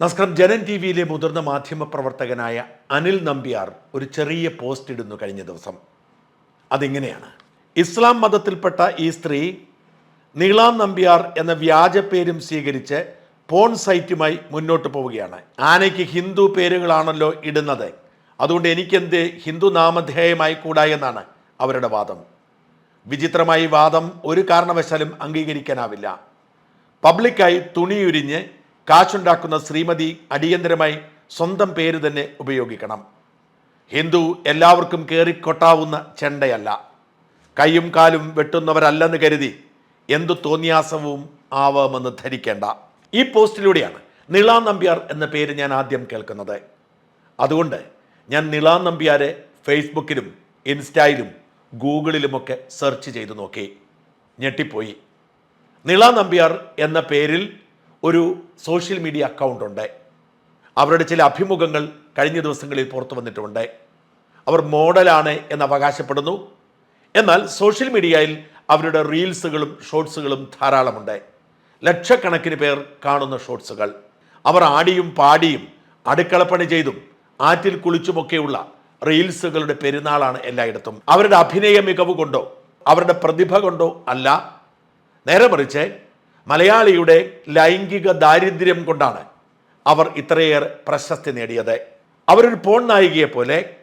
നമസ്കാരം ജനൻ ടി വിയിലെ മുതിർന്ന മാധ്യമ പ്രവർത്തകനായ അനിൽ നമ്പ്യാർ ഒരു ചെറിയ പോസ്റ്റ് ഇടുന്നു കഴിഞ്ഞ ദിവസം. അതിങ്ങനെയാണ്? ഇസ്ലാം മതത്തിൽപ്പെട്ട ഈ സ്ത്രീ നീളാം നമ്പ്യാർ എന്ന വ്യാജ പേരും സ്വീകരിച്ച് പോൺ സൈറ്റുമായി മുന്നോട്ട് പോവുകയാണ്. ആനയ്ക്ക് ഹിന്ദു പേരുകളാണല്ലോ ഇടുന്നത്. അതുകൊണ്ട് എനിക്കെന്ത് ഹിന്ദു നാമധേയമായി കൂടാ എന്നാണ് അവരുടെ വാദം. വിചിത്രമായി വാദം ഒരു കാരണവശാലും അംഗീകരിക്കാനാവില്ല. പബ്ലിക്കായി തുണിയുരിഞ്ഞ് കാശുണ്ടാക്കുന്ന ശ്രീമതി അടിയന്തരമായി സ്വന്തം പേര് തന്നെ ഉപയോഗിക്കണം. ഹിന്ദു എല്ലാവർക്കും കയറിക്കൊട്ടാവുന്ന ചെണ്ടയല്ല. കൈയും കാലും വെട്ടുന്നവരല്ലെന്ന് കരുതി എന്തു തോന്നിയാസവും ആവാമെന്ന് ധരിക്കേണ്ട. ഈ പോസ്റ്റിലൂടെയാണ് നിളാ നമ്പ്യാർ എന്ന പേര് ഞാൻ ആദ്യം കേൾക്കുന്നത്. അതുകൊണ്ട് ഞാൻ നിളാ നമ്പ്യാരെ ഫേസ്ബുക്കിലും ഇൻസ്റ്റയിലും ഗൂഗിളിലുമൊക്കെ സെർച്ച് ചെയ്തു നോക്കി. ഞെട്ടിപ്പോയി. നിള നമ്പ്യാർ എന്ന പേരിൽ ഒരു സോഷ്യൽ മീഡിയ അക്കൗണ്ട് ഉണ്ട് അവരുടെ ചില അഭിമുഖങ്ങൾ കഴിഞ്ഞ ദിവസങ്ങളിൽ പുറത്തു വന്നിട്ടുണ്ട് അവർ മോഡലാണ് എന്ന് അവകാശപ്പെടുന്നു. എന്നാൽ സോഷ്യൽ മീഡിയയിൽ അവരുടെ റീൽസുകളും ഷോർട്സുകളും ധാരാളമുണ്ട്. ലക്ഷക്കണക്കിന് പേർ കാണുന്ന ഷോർട്സുകൾ. അവർ ആടിയും പാടിയും അടുക്കളപ്പണി ചെയ്തും ആറ്റിൽ കുളിച്ചുമൊക്കെയുള്ള റീൽസുകളുടെ പെരുന്നാളാണ് എല്ലായിടത്തും. അവരുടെ അഭിനയ മികവ് കൊണ്ടോ അവരുടെ പ്രതിഭ കൊണ്ടോ അല്ല. നേരെ മറിച്ച് മലയാളിയുടെ ലൈംഗിക ദാരിദ്ര്യം കൊണ്ടാണ് അവർ ഇത്രയേറെ പ്രശസ്തി നേടിയത്. അവരൊരു പോൺ നായികയെ പോലെ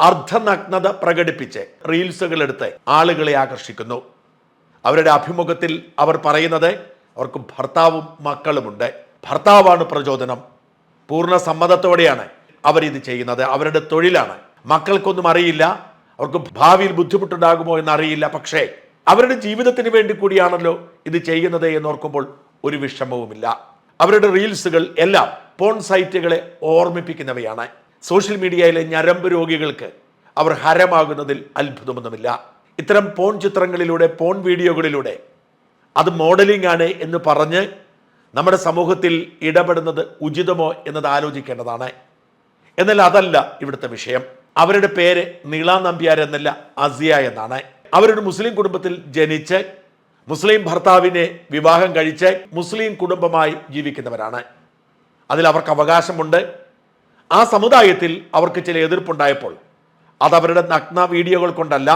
അർദ്ധനഗ്നത പ്രകടിപ്പിച്ച് റീൽസുകൾ എടുത്ത് ആളുകളെ ആകർഷിക്കുന്നു. അവരുടെ അഭിമുഖത്തിൽ അവർ പറയുന്നത് അവർക്ക് ഭർത്താവും മക്കളുമുണ്ട്. ഭർത്താവാണ് പ്രചോദനം. പൂർണ സമ്മതത്തോടെയാണ് അവരിത് ചെയ്യുന്നത്. അവരുടെ തൊഴിലാണ്. മക്കൾക്കൊന്നും അറിയില്ല. അവർക്ക് ഭാവിയിൽ ബുദ്ധിമുട്ടുണ്ടാകുമോ എന്നറിയില്ല. പക്ഷേ അവരുടെ ജീവിതത്തിന് വേണ്ടി കൂടിയാണല്ലോ ഇത് ചെയ്യുന്നത് എന്നോർക്കുമ്പോൾ ഒരു വിഷമവുമില്ല. അവരുടെ റീൽസുകൾ എല്ലാം പോൺ സൈറ്റുകളെ ഓർമ്മിപ്പിക്കുന്നവയാണ്. സോഷ്യൽ മീഡിയയിലെ ഞരമ്പ് രോഗികൾക്ക് അവർ ഹരമാകുന്നതിൽ അത്ഭുതമൊന്നുമില്ല. ഇത്തരം പോൺ ചിത്രങ്ങളിലൂടെ പോൺ വീഡിയോകളിലൂടെ അത് മോഡലിംഗ് ആണ് എന്ന് പറഞ്ഞ് നമ്മുടെ സമൂഹത്തിൽ ഇടപെടുന്നത് ഉചിതമോ എന്നത് ആലോചിക്കേണ്ടതാണ്. എന്നാൽ അതല്ല ഇവിടുത്തെ വിഷയം. അവരുടെ പേര് നീളാ നമ്പ്യാർ എന്നല്ല അസിയ എന്നാണ്. അവരൊരു മുസ്ലിം കുടുംബത്തിൽ ജനിച്ച് മുസ്ലിം ഭർത്താവിനെ വിവാഹം കഴിച്ച് മുസ്ലിം കുടുംബമായി ജീവിക്കുന്നവരാണ്. അതിൽ അവർക്ക് അവകാശമുണ്ട്. ആ സമുദായത്തിൽ അവർക്ക് ചില എതിർപ്പുണ്ടായപ്പോൾ അതവരുടെ നഗ്ന വീഡിയോകൾ കൊണ്ടല്ല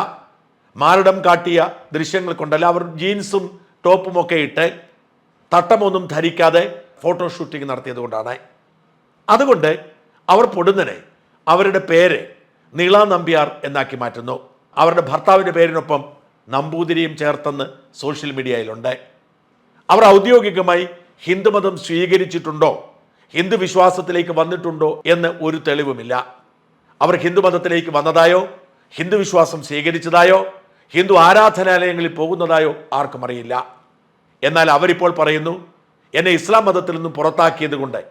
മാരടം കാട്ടിയ ദൃശ്യങ്ങൾ കൊണ്ടല്ല അവർ ജീൻസും ടോപ്പും ഒക്കെ ഇട്ട് തട്ടമൊന്നും ധരിക്കാതെ ഫോട്ടോഷൂട്ടിംഗ് നടത്തിയത് കൊണ്ടാണ്. അതുകൊണ്ട് അവർ പൊടുന്നനെ അവരുടെ പേര് നീളാ നമ്പ്യാർ എന്നാക്കി മാറ്റുന്നു. അവരുടെ ഭർത്താവിന്റെ പേരിനൊപ്പം നമ്പൂതിരിയും ചേർത്തെന്ന് സോഷ്യൽ മീഡിയയിലുണ്ട്. അവർ ഔദ്യോഗികമായി ഹിന്ദുമതം സ്വീകരിച്ചിട്ടുണ്ടോ? ഹിന്ദു വിശ്വാസത്തിലേക്ക് വന്നിട്ടുണ്ടോ എന്ന് ഒരു തെളിവുമില്ല. അവർ ഹിന്ദുമതത്തിലേക്ക് വന്നതായോ? ഹിന്ദു വിശ്വാസം സ്വീകരിച്ചതായോ? ഹിന്ദു ആരാധനാലയങ്ങളിൽ പോകുന്നതായോ ആർക്കും അറിയില്ല. എന്നാൽ അവരിപ്പോൾ പറയുന്നു എന്നെ ഇസ്ലാം മതത്തിൽ നിന്നും പുറത്താക്കിയത് കൊണ്ട്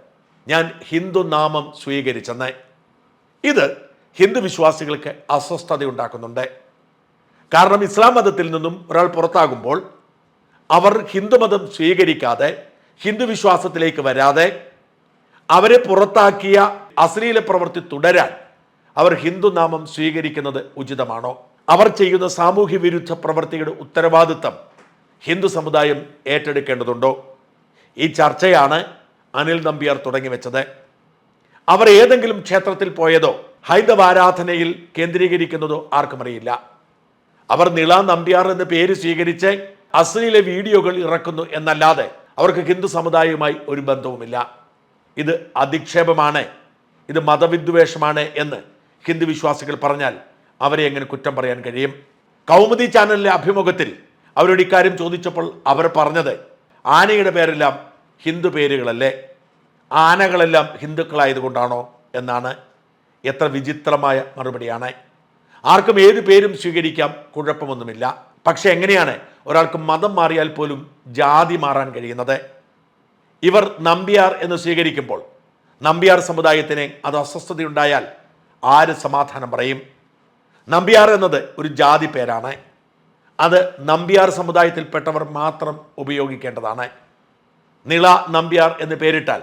ഞാൻ ഹിന്ദു നാമം സ്വീകരിച്ചെന്ന്. ഇത് ഹിന്ദു വിശ്വാസികൾക്ക് അസ്വസ്ഥത ഉണ്ടാക്കുന്നുണ്ട്. കാരണം ഇസ്ലാം മതത്തിൽ നിന്നും ഒരാൾ പുറത്താകുമ്പോൾ അവർ ഹിന്ദുമതം സ്വീകരിക്കാതെ ഹിന്ദു വിശ്വാസത്തിലേക്ക് വരാതെ അവരെ പുറത്താക്കിയ അശ്ലീല പ്രവൃത്തി തുടരാൻ അവർ ഹിന്ദു നാമം സ്വീകരിക്കുന്നത് ഉചിതമാണോ? അവർ ചെയ്യുന്ന സാമൂഹ്യ വിരുദ്ധ പ്രവൃത്തിയുടെ ഉത്തരവാദിത്തം ഹിന്ദു സമുദായം ഏറ്റെടുക്കേണ്ടതുണ്ടോ? ഈ ചർച്ചയാണ് അനിൽ നമ്പ്യാർ തുടങ്ങി വെച്ചത് അവർ ഏതെങ്കിലും ക്ഷേത്രത്തിൽ പോയതോ ഹൈന്ദവ ആരാധനയിൽ കേന്ദ്രീകരിക്കുന്നതോ ആർക്കും അറിയില്ല അവർ നിള നമ്പ്യാർ എന്ന പേര് സ്വീകരിച്ച് അശ്ലീല വീഡിയോകൾ ഇറക്കുന്നു എന്നല്ലാതെ അവർക്ക് ഹിന്ദു സമുദായവുമായി ഒരു ബന്ധവുമില്ല. ഇത് അധിക്ഷേപമാണ് ഇത് മതവിദ്വേഷമാണ് എന്ന് ഹിന്ദു വിശ്വാസികൾ പറഞ്ഞാൽ അവരെ എങ്ങനെ കുറ്റം പറയാൻ കഴിയും? കൗമുദി ചാനലിലെ അഭിമുഖത്തിൽ അവരോട് ഇക്കാര്യം ചോദിച്ചപ്പോൾ അവർ പറഞ്ഞത് ആനയുടെ പേരെല്ലാം ഹിന്ദു പേരുകളല്ലേ? ആനകളെല്ലാം ഹിന്ദുക്കളായതുകൊണ്ടാണോ? എന്നാണ്. എത്ര വിചിത്രമായ മറുപടിയാണ്. ആർക്കും ഏത് പേരും സ്വീകരിക്കാം കുഴപ്പമൊന്നുമില്ല. പക്ഷേ എങ്ങനെയാണ് ഒരാൾക്ക് മതം മാറിയാൽ പോലും ജാതി മാറാൻ കഴിയുന്നത്? ഇവർ നമ്പിയാർ എന്ന് സ്വീകരിക്കുമ്പോൾ നമ്പിയാർ സമുദായത്തിന് അത് അസ്വസ്ഥതയുണ്ടായാൽ ആര് സമാധാനം പറയും? നമ്പിയാർ എന്നത് ഒരു ജാതി പേരാണ്. അത് നമ്പിയാർ സമുദായത്തിൽപ്പെട്ടവർ മാത്രം ഉപയോഗിക്കേണ്ടതാണ്. നിള നമ്പ്യാർ എന്ന് പേരിട്ടാൽ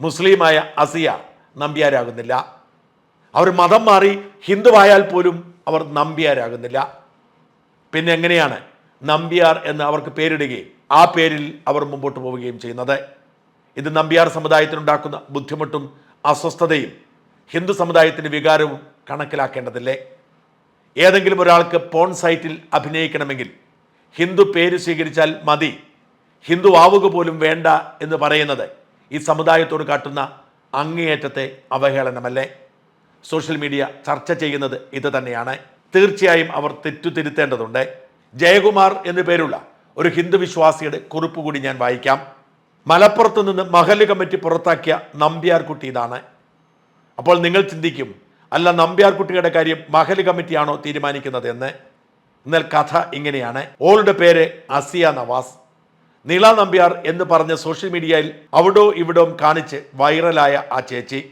മുസ്ലിമായ അസിയ നമ്പ്യാരാകുന്നില്ല. അവർ മതം മാറി ഹിന്ദുവായാൽ പോലും അവർ നമ്പ്യാരാകുന്നില്ല. പിന്നെ എങ്ങനെയാണ് നമ്പ്യാർ എന്ന് അവർക്ക് പേരിടുകയും ആ പേരിൽ അവർ മുമ്പോട്ട് പോവുകയും ചെയ്യുന്നത്? ഇത് നമ്പ്യാർ സമുദായത്തിനുണ്ടാക്കുന്ന ബുദ്ധിമുട്ടും അസ്വസ്ഥതയും ഹിന്ദു സമുദായത്തിന്റെ വികാരവും കണക്കിലാക്കേണ്ടതില്ലേ? ഏതെങ്കിലും ഒരാൾക്ക് പോൺ സൈറ്റിൽ അഭിനയിക്കണമെങ്കിൽ ഹിന്ദു പേര് സ്വീകരിച്ചാൽ മതി. ഹിന്ദു ആവുക പോലും വേണ്ട എന്ന് പറയുന്നത് ഈ സമുദായത്തോട് കാട്ടുന്ന അങ്ങേയറ്റത്തെ അവഹേളനമല്ലേ? സോഷ്യൽ മീഡിയ ചർച്ച ചെയ്യുന്നത് ഇത് തന്നെയാണ്. തീർച്ചയായും അവർ തെറ്റുതിരുത്തേണ്ടതുണ്ട്. ജയകുമാർ എന്നു പേരുള്ള ഒരു ഹിന്ദു വിശ്വാസിയുടെ കുറിപ്പ് കൂടി ഞാൻ വായിക്കാം. മലപ്പുറത്ത് നിന്ന് മഹൽ കമ്മിറ്റി പുറത്താക്കിയ നമ്പ്യാർകുട്ടി ഇതാണ്. അപ്പോൾ നിങ്ങൾ ചിന്തിക്കും അല്ല നമ്പ്യാർകുട്ടിയുടെ കാര്യം മഹൽ കമ്മിറ്റിയാണോ തീരുമാനിക്കുന്നത് എന്ന്. എന്നാൽ കഥ ഇങ്ങനെയാണ്. ഓളുടെ പേര് അസിയ നവാസ്. നീള നമ്പ്യാർ എന്ന് പറഞ്ഞ സോഷ്യൽ മീഡിയയിൽ അവിടോ ഇവിടോ കാണിച്ച് വൈറലായ ആ ചേച്ചി.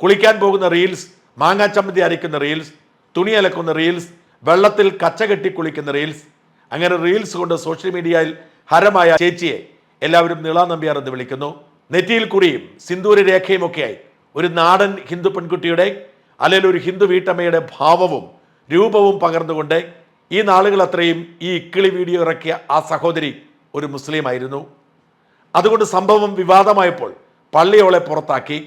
കുളിക്കാൻ പോകുന്ന റീൽസ് മാങ്ങാച്ചമ്മന്തി അരയ്ക്കുന്ന റീൽസ് തുണി അലക്കുന്ന റീൽസ് വെള്ളത്തിൽ കച്ച കെട്ടി കുളിക്കുന്ന റീൽസ് അങ്ങനെ റീൽസ് കൊണ്ട് സോഷ്യൽ മീഡിയയിൽ ഹരമായ ചേച്ചിയെ എല്ലാവരും നീളാ നമ്പ്യാർ എന്ന് വിളിക്കുന്നു. നെറ്റിയിൽ കുറിയും സിന്ദൂര രേഖയും ഒക്കെയായി. ഒരു നാടൻ ഹിന്ദു പെൺകുട്ടിയുടെ അല്ലെങ്കിൽ ഒരു ഹിന്ദു വീട്ടമ്മയുടെ ഭാവവും രൂപവും പകർന്നുകൊണ്ട് ഈ നാളുകൾ അത്രയും ഈ ഇക്കിളി വീഡിയോ ഇറക്കിയ ആ സഹോദരി ഒരു മുസ്ലിം ആയിരുന്നു. അതുകൊണ്ട് സംഭവം വിവാദമായപ്പോൾ പള്ളിയോളെ പുറത്താക്കി.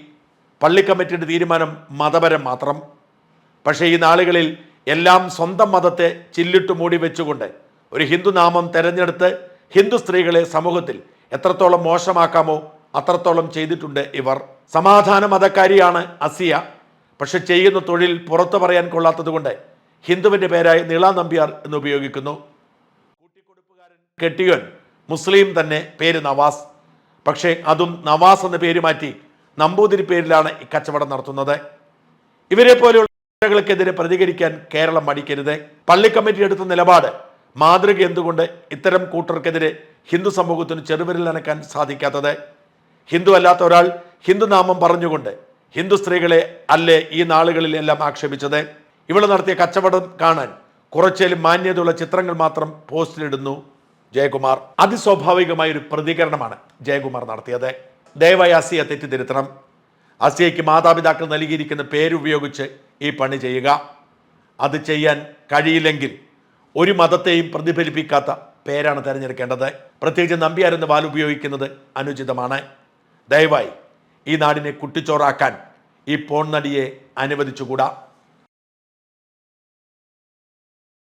പള്ളി കമ്മിറ്റിയുടെ തീരുമാനം മതപരം മാത്രം. പക്ഷേ ഈ നാളുകളിൽ എല്ലാം സ്വന്തം മതത്തെ ചില്ലിട്ട് മൂടി വെച്ചുകൊണ്ട് ഒരു ഹിന്ദു നാമം തെരഞ്ഞെടുത്ത് ഹിന്ദു സ്ത്രീകളെ സമൂഹത്തിൽ എത്രത്തോളം മോശമാക്കാമോ അത്രത്തോളം ചെയ്തിട്ടുണ്ട് ഇവർ. സമാധാന മതക്കാരിയാണ് അസിയ. പക്ഷെ ചെയ്യുന്ന തൊഴിൽ പുറത്തു പറയാൻ കൊള്ളാത്തതുകൊണ്ട് ഹിന്ദുവിന്റെ പേരായ നീള നമ്പ്യാർ എന്ന് ഉപയോഗിക്കുന്നു. കെട്ടിയോൻ മുസ്ലിം തന്നെ പേര് നവാസ്. പക്ഷേ അതും നവാസ് എന്ന പേര് മാറ്റി നമ്പൂതിരി പേരിലാണ് ഈ കച്ചവടം നടത്തുന്നത്. ഇവരെ പോലെയുള്ള ക്കെതിരെ പ്രതികരിക്കാൻ കേരളം മടിക്കരുത്. പള്ളി കമ്മിറ്റി എടുത്ത നിലപാട് മാതൃക എന്തുകൊണ്ട് ഇത്തരം കൂട്ടർക്കെതിരെ ഹിന്ദു സമൂഹത്തിന് ചെറുവിരൽ അനക്കാൻ സാധിക്കാത്തത്? ഹിന്ദു അല്ലാത്ത ഒരാൾ ഹിന്ദു നാമം പറഞ്ഞുകൊണ്ട് ഹിന്ദു സ്ത്രീകളെ അല്ലേ ഈ നാളുകളിൽ എല്ലാം ആക്ഷേപിച്ചത്? ഇവിടെ നടത്തിയ കച്ചവടം കാണാൻ കുറച്ചേലും മാന്യതയുള്ള ചിത്രങ്ങൾ മാത്രം പോസ്റ്റിലിടുന്നു ജയകുമാർ. അതിസ്വാഭാവികമായ ഒരു പ്രതികരണമാണ് ജയകുമാർ നടത്തിയത്. ദയവായി അസിയെ തെറ്റിദ്ധരുത്തണം അസിയയ്ക്ക് മാതാപിതാക്കൾ നൽകിയിരിക്കുന്ന പേരുപയോഗിച്ച് ഈ പണി ചെയ്യുക. അത് ചെയ്യാൻ കഴിയില്ലെങ്കിൽ ഒരു മതത്തെയും പ്രതിഫലിപ്പിക്കാത്ത പേരാണ് തിരഞ്ഞെടുക്കേണ്ടത്. പ്രത്യേകിച്ച് നമ്പ്യാർ എന്ന വാൽ ഉപയോഗിക്കുന്നത് അനുചിതമാണ്. ദയവായി ഈ നാടിനെ കുട്ടിച്ചോറാക്കാൻ ഈ പോൺ നടിയെ അനുവദിച്ചുകൂടാ.